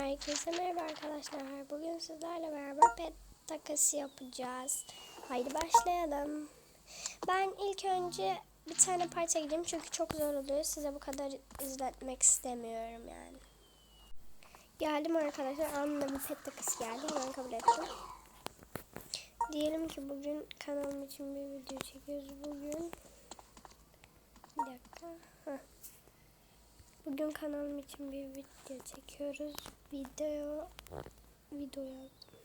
Herkese merhaba arkadaşlar. Bugün sizlerle beraber pet takası yapacağız. Haydi başlayalım. Ben ilk önce bir tane parça gideyim çünkü çok zor oluyor. Size bu kadar izletmek istemiyorum yani. Geldim arkadaşlar. Anında bir pet takası geldi. Hemen kabul ettim. Diyelim ki bugün kanalım için bir video çekiyoruz. Bugün bir dakika. Bugün kanalım için bir video çekiyoruz. Video video yazdım.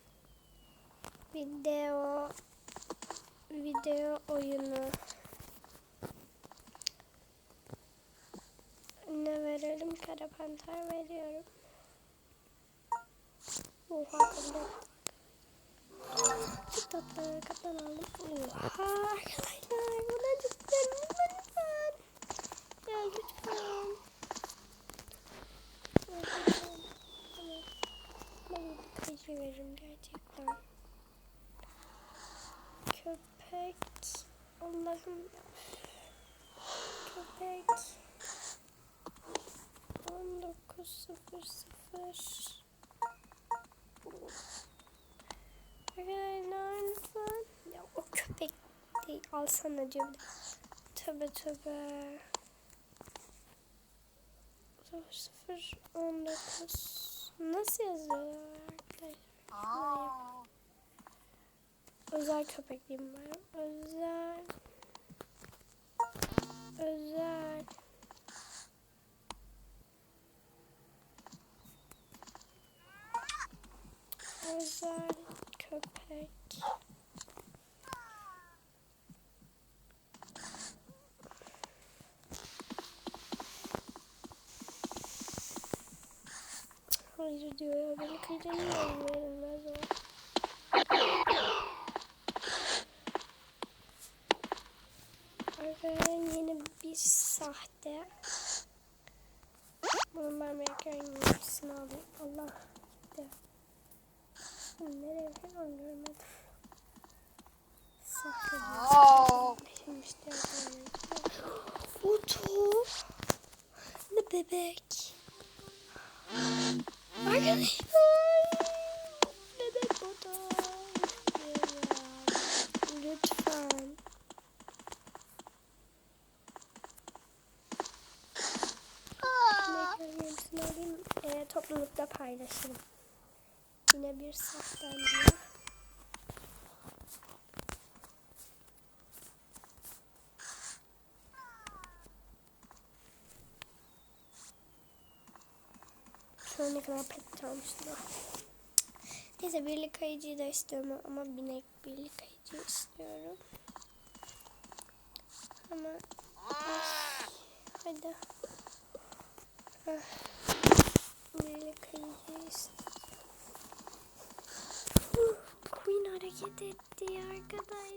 Video video oyunu ne verelim? Kara panter veriyorum. Oha kabul. Bir tatlı kaptan aldım. Oha arkadaşlar buna lütfen lütfen lütfen. Ya lütfen. Ben veririm gerçekten. Köpek. Allah'ım. Köpek. 19.00 Arkadaşlar. Ya o köpek değil. Alsana diyor bir de. Tövbe tövbe. 0 19 Nasıl yazıyor arkadaşlar? Özel köpekliyim ben. Özel. Özel. Özel köpek. Hayır diyor ya beni kıydırmıyor verilmez o. Arkadaşlar yeni bir sahte. Bunu ben belki yenisini alayım. Allah gitti. Nereye falan görmedim. Sahte Şimdi işte Oto. Ne bebek. Arkadaşlar. Bebek oto. Lütfen. Toplulukta paylaşırım. Yine bir sahten ne kadar pet almıştım. Neyse birlik kayıcıyı da istiyorum ama binek birlik kayıcı istiyorum. Ama hadi. Ah, Birlik kayıcı istiyorum. Queen hareket etti arkadaşlar.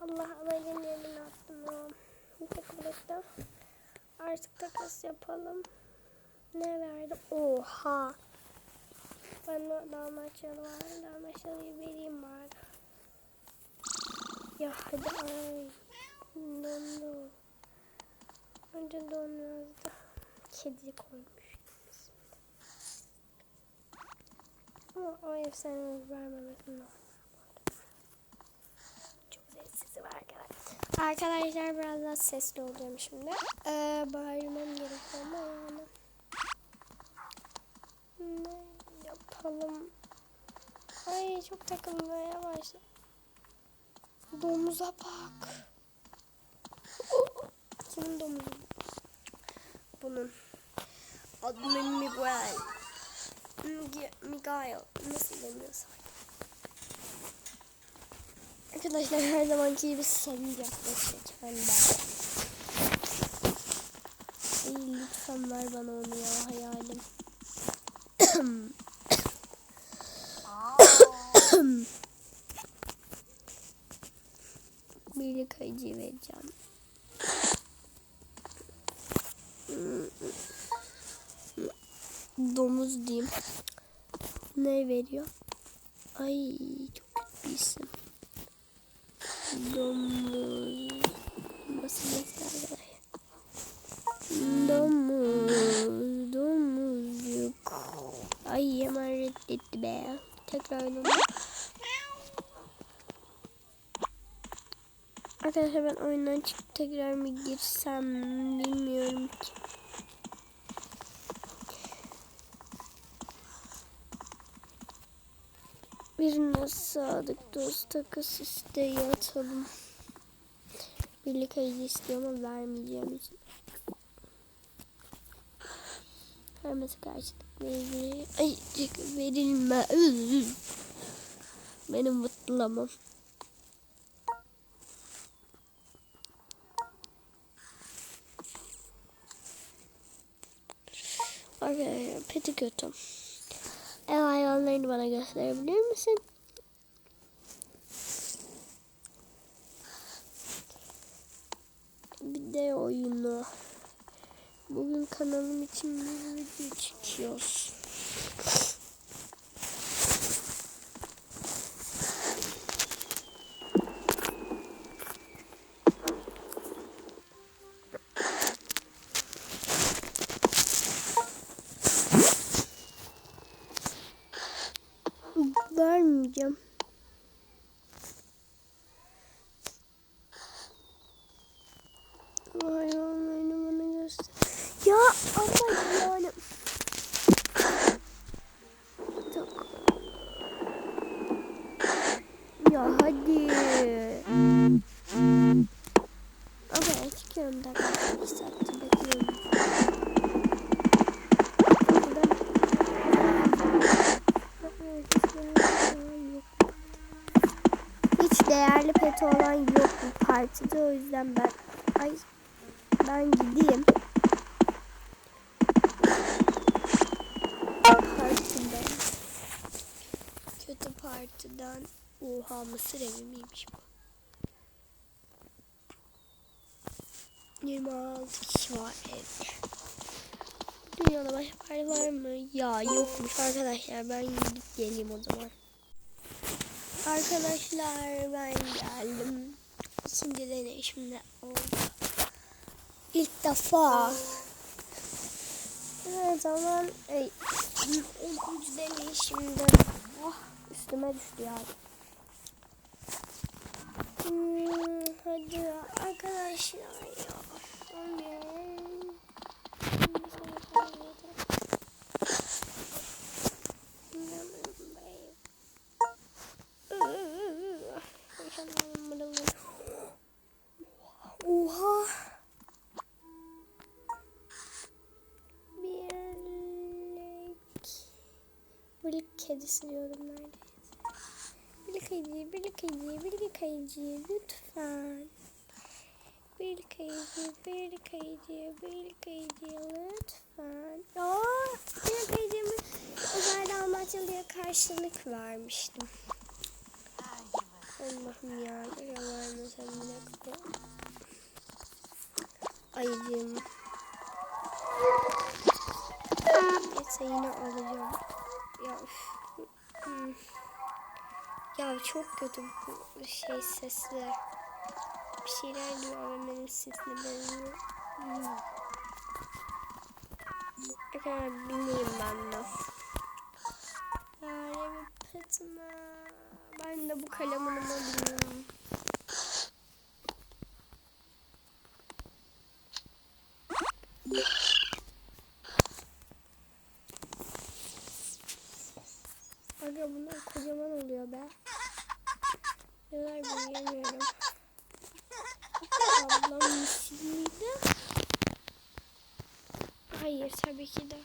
Allah alayın yerine attım. Bir ettim. Artık takas yapalım. Ne verdi? Oha. Bana dalmaçyalı var. Dalmaçyalıyı vereyim bari. Ya hadi ay. Dondu. Önce donmazdı. Kedi koymuştunuz. Ama o efsaneyi vermemesin lazım. Çok sessiz var arkadaşlar. Biraz daha sesli olacağım şimdi. Ee, bağırmam gerekiyor ama yani. Ne yapalım? Ay çok takılmaya başladı. Domuza bak. Kimin domuzu? Bunun. Adı. Miguel. Miguel. Nasıl deniyorsa. Arkadaşlar her zamanki gibi salıncakta çeken ben. Ay, lütfen ver bana onu ya hayalim. Birlik kayıcı vereceğim. Domuz diyeyim. Ne veriyor? Ay çok kötü bir isim. Domuz. Nasıl mesela? Domuz. Domuzcuk. Ay hemen reddetti be. Tekrar domuz. Arkadaşlar ben oyundan çıkıp tekrar mı girsem bilmiyorum. Sadık dost takıs isteği atalım. Birlik ayıcı istiyor ama vermeyeceğim için. Vermesi karşılık verir. Ayıcık verilme. Benim mutlamam. Arkadaşlar peti kötü. Ev hayvanlarını bana gösterebilir misin? De oyunu. Bugün kanalım için bir video çekiyoruz. Vermeyeceğim. Hayvanlarını bana göster. Ya ama yani. Çok. Ya hadi. Okay, çıkıyorum da arkadaşlar. Bekliyorum. Hiç değerli peti olan yok bu partide o yüzden ben ay ben gideyim. Partiden. Kötü partiden. Oha mısır evi miymiş bu? 26 kişi var evde. Dünyada başka parti var mı? Ya yokmuş arkadaşlar. Ben gidip geleyim o zaman. Arkadaşlar ben geldim. İkinci deneyişimde oldu. İlk defa. Her zaman ey, ilk deneyişimde. Oh, üstüme düştü ya. Hmm, hadi arkadaşlar ya. Oha. Birlik. Birlik kedisi diyorum neredeyse. Birlik ayıcı, birlik ayıcı, birlik ayıcı lütfen. Birlik ayıcı, birlik ayıcı, birlik ayıcı lütfen. Aa, birlik ayıcımı özel Dalmatyalı'ya karşılık vermiştim. Allah'ım ya. Yalan sen bir dakika. Ayıcığım. Neyse yine alacağım. Ya üf. Hmm. Ya çok kötü bu şey sesler. Bir şeyler diyor ama benim sesle benziyor. Hmm. Arkadaşlar bineyim ben de. Yani petime. Ben de bu kalemimi alayım. Aga bunlar kocaman oluyor be. Neler bilmiyorum. Ablam misiliydi. Hayır tabii ki de.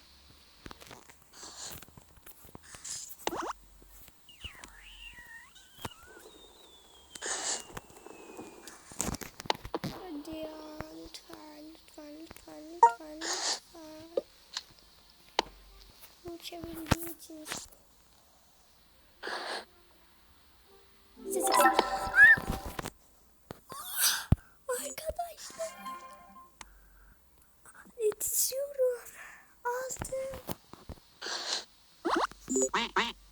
¡Bien, bien!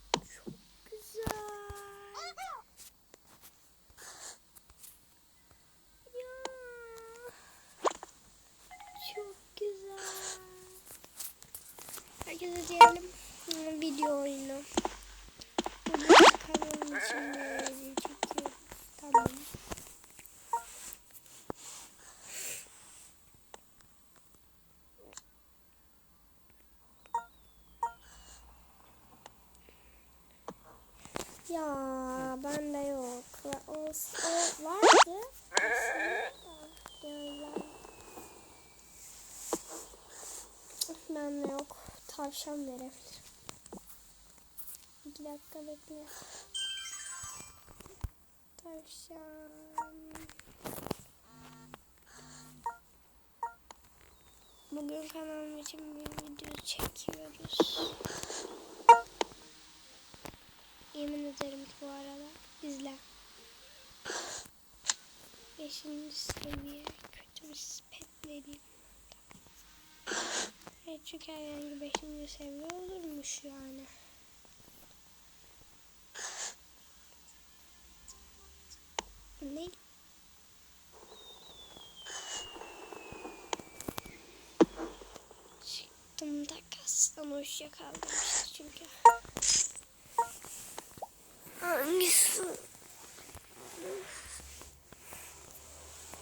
Ya bende yok. Ve O, o vardı. Yani bende yok. Tavşan verebilir. İki dakika bekle. Tavşan. Bugün kanalım için bir video çekiyoruz. Yemin ederim bu arada izle. Beşinci seviye kötü bir vereyim. Evet çünkü herhangi beşinci seviye olurmuş yani. Ne? Çıktım da kastan hoşça kaldım çünkü. Hangisi?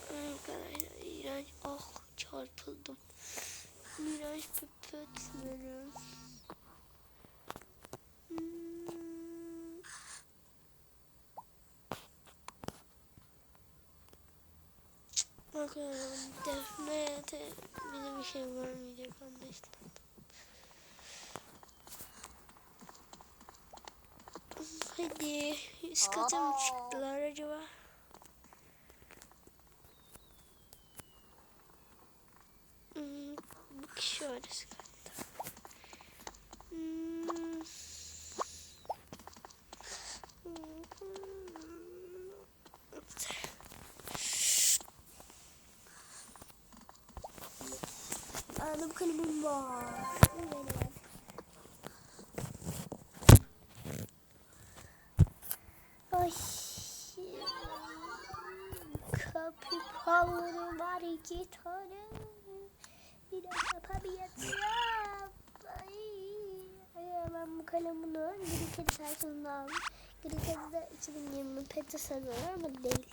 Arkadaşlar iğrenç. Ah çarpıldım. İğrenç bir. Hmm. Bakalım Defne'ye de bir şey vermeyecek anlaşılan. Hadi. Üst kata mı çıktılar acaba? Hmm, bu kişi var katta. Hmm. Anladım kalemim var. Evet. Ay. Kapipallarım var iki tane. Bir de yapamayacağım. Ay. Ben bu kalemini gri kedi sayfasında aldım. Gri kedi de 2020 peti sanıyorum ama değil.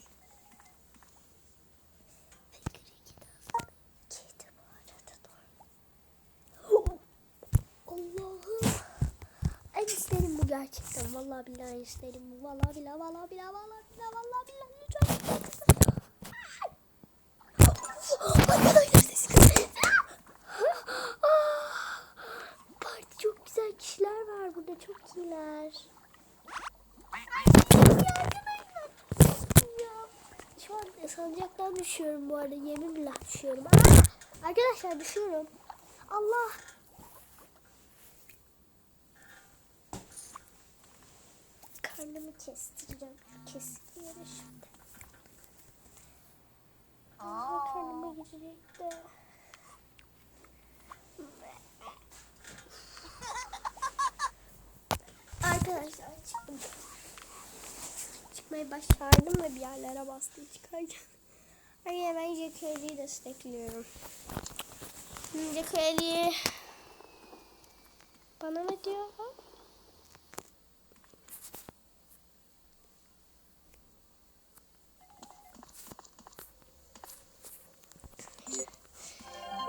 Gerçekten. Vallahi billahi isterim. Vallahi billahi vallahi billahi vallahi billahi vallahi billahi lütfen. Arkadaşlar sesi kısın. Parti çok güzel kişiler var burada çok iyiler. Şu an sancaktan düşüyorum bu arada. Yemin billah düşüyorum. Aa! Arkadaşlar düşüyorum. Allah. Karnımı kestireceğim. Kesik yere şimdi. Karnıma girecek de. Arkadaşlar çıktım. Çıkmayı başardım ve bir yerlere bastım çıkarken. Ay hemen Jacqueli'yi destekliyorum. Jacqueli bana ne diyor?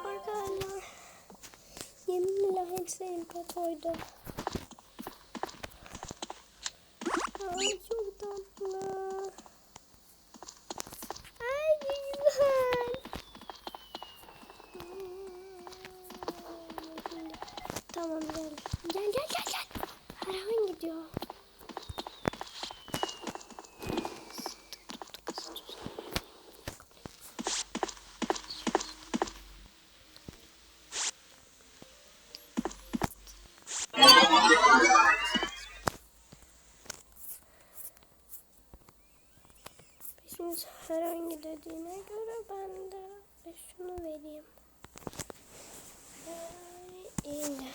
Arkadaşlar yeminle en sevdiğim pet oydu. Ay çok tatlı. Ay ne güzel. Tamam gel. Gel gel gel gel. Herhan gidiyor. Şimdi herhangi dediğine göre ben de şunu vereyim. İğne.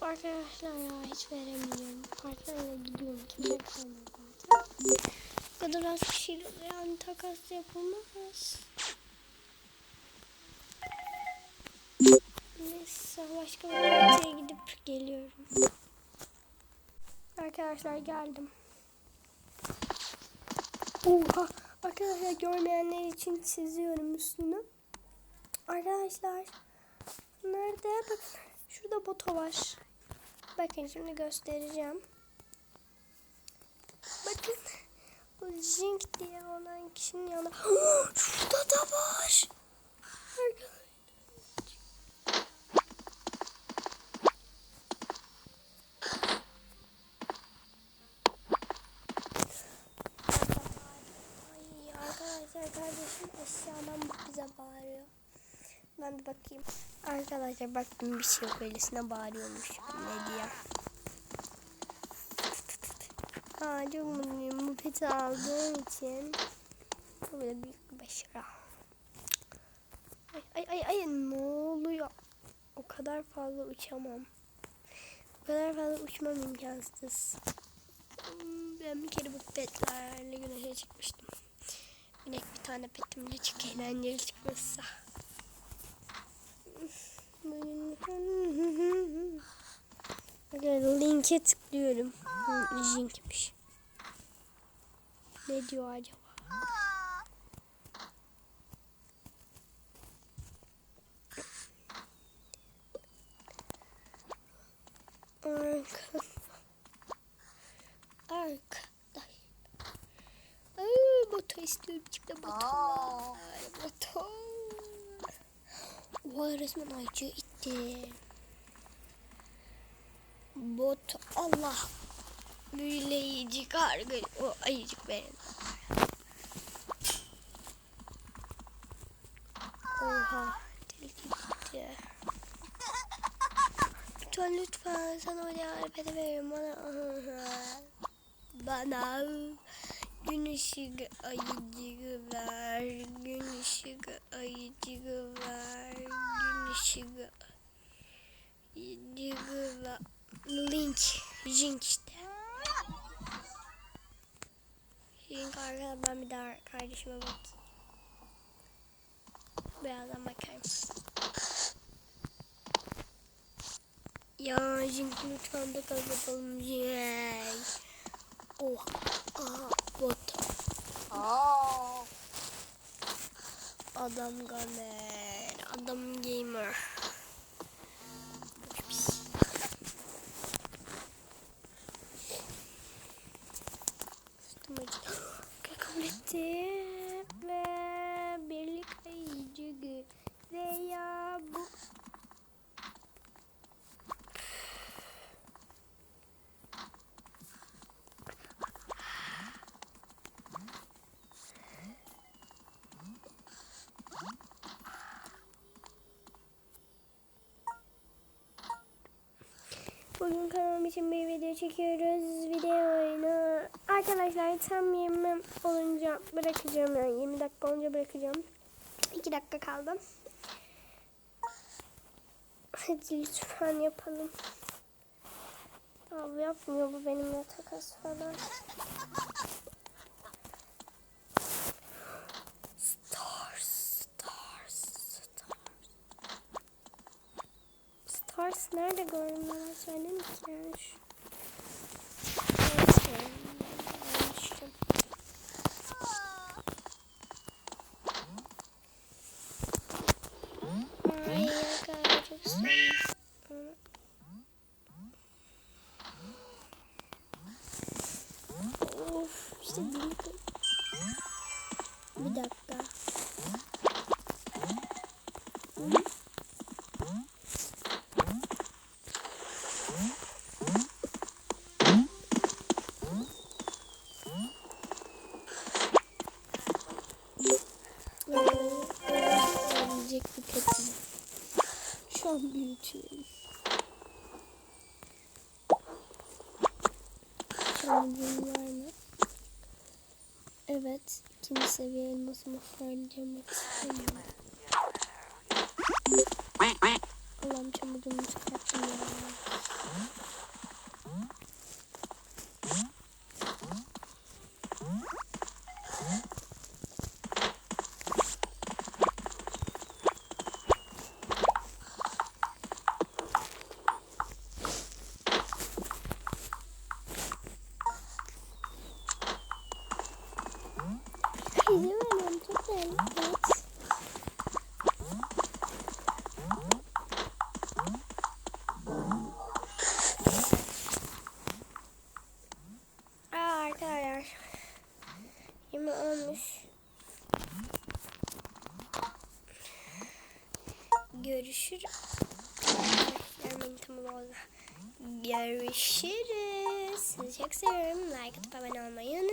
Arkadaşlar ya hiç veremiyorum. Partnerle gidiyorum. Kimse kalmadı zaten. Bu kadar az kişiyle yani takas yapılmaz. Neyse başka bir partiye gidip geliyorum. Arkadaşlar geldim. Oha! Arkadaşlar görmeyenler için çiziyorum üstünü. Arkadaşlar nerede? Bakın şurada boto var. Bakın şimdi göstereceğim. Bakın bu Jink diye olan kişinin yanında. Şurada da var. Arkadaşlar. Ay arkadaşlar kardeşim aşağıdan bize bağırıyor. Ben bir bakayım. Arkadaşlar baktım bir şey yok öylesine bağırıyormuş. Ne diye. Aa çok mutluyum. Bu aldığım için. Bu böyle büyük bir başarı. Ay ay ay ay ne oluyor? O kadar fazla uçamam. O kadar fazla uçmam imkansız. Ben bir kere bu petlerle güneşe çıkmıştım. Yine bir tane petimle çok eğlenceli çıkmışsa. Linke tıklıyorum. Linkmiş. Ne diyor acaba? Arka. Arkadaş. Ay, motor istiyorum. Çıktı motor. Motor. Vay resmen ayıcı itti. Bot Allah. Büyüleyici kargı. O ayıcık benim. Oha. Tilki gitti. Lütfen lütfen sana o iPad'i verin bana. Bana gün ışığı ayıcığı ver. Gün ışığı ayıcığı ver. Gün ışığı ayıcığı ver. Link. Link işte. Link arkada ben bir daha kardeşime bakayım. Birazdan bakarım. Ya Jink lütfen de kazanalım Jink. Oh. Aha bot. Adam gamer. Adam gamer. Üstüm acı. Kabul etti. Ve birlik ayıcı veya bu Bugün kanalım için bir video çekiyoruz. Video oyunu. Arkadaşlar tam 20 olunca bırakacağım yani 20 dakika olunca bırakacağım. 2 dakika kaldı. Hadi lütfen yapalım. Abi yapmıyor bu benimle takas falan. Stars nerede gördüm ben söyleyeyim ki yani şu. Neyse, Var mı? Evet. ikinci seviye elmasımı istemiyorum. Allah'ım çamurduğumu çıkarttım ya. Görüşürüz. Görüşürüz. Sizi çok seviyorum. Like atıp abone olmayı.